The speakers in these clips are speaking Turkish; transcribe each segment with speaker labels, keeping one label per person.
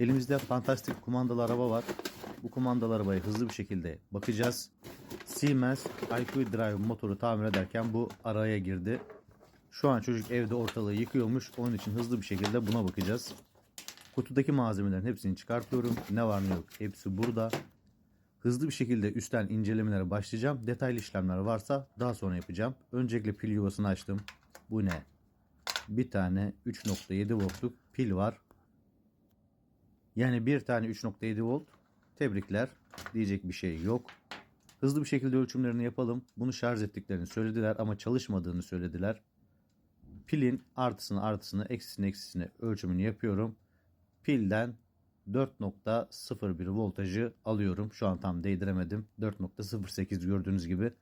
Speaker 1: Elimizde fantastik kumandalı araba var. Bu kumandalı arabaya hızlı bir şekilde bakacağız. Siemens IQ Drive motoru tamir ederken bu araya girdi. Şu an çocuk evde ortalığı yıkıyormuş. Onun için hızlı bir şekilde buna bakacağız. Kutudaki malzemelerin hepsini çıkartıyorum. Ne var ne yok hepsi burada. Hızlı bir şekilde üstten incelemelere başlayacağım. Detaylı işlemler varsa daha sonra yapacağım. Öncelikle pil yuvasını açtım. Bu ne? Bir tane 3.7 voltluk pil var. Yani bir tane 3.7 volt. Tebrikler. Diyecek bir şey yok. Hızlı bir şekilde ölçümlerini yapalım. Bunu şarj ettiklerini söylediler ama çalışmadığını söylediler. Pilin artısını artısını eksisini eksisini ölçümünü yapıyorum. Pilden 4.01 voltajı alıyorum. Şu an tam değdiremedim. 4.08 gördüğünüz gibi.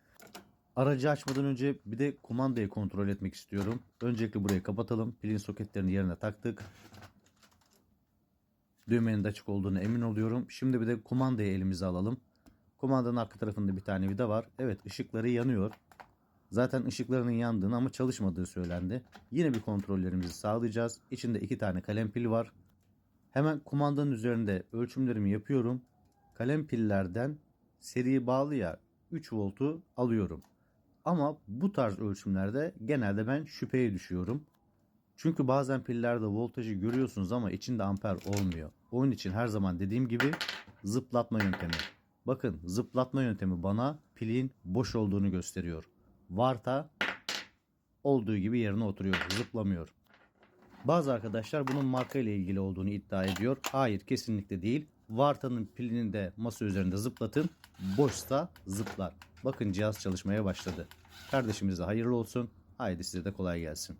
Speaker 1: Aracı açmadan önce bir de kumandayı kontrol etmek istiyorum. Öncelikle burayı kapatalım. Pilin soketlerini yerine taktık. Düğmenin de açık olduğunu emin oluyorum. Şimdi bir de kumandayı elimize alalım. Kumandanın arka tarafında bir tane vida var. Evet ışıkları yanıyor. Zaten ışıklarının yandığını ama çalışmadığı söylendi. Yine bir kontrollerimizi sağlayacağız. İçinde iki tane kalem pili var. Hemen kumandanın üzerinde ölçümlerimi yapıyorum. Kalem pillerden seri bağlıya 3 voltu alıyorum. Ama bu tarz ölçümlerde genelde ben şüpheye düşüyorum. Çünkü bazen pillerde voltajı görüyorsunuz ama içinde amper olmuyor. Onun için her zaman dediğim gibi zıplatma yöntemi. Bakın zıplatma yöntemi bana pilin boş olduğunu gösteriyor. Varta olduğu gibi yerine oturuyor. Zıplamıyor. Bazı arkadaşlar bunun marka ile ilgili olduğunu iddia ediyor. Hayır kesinlikle değil. Varta'nın pilini de masa üzerinde zıplatın. Boşsa zıplar. Bakın cihaz çalışmaya başladı. Kardeşimize hayırlı olsun. Haydi size de kolay gelsin.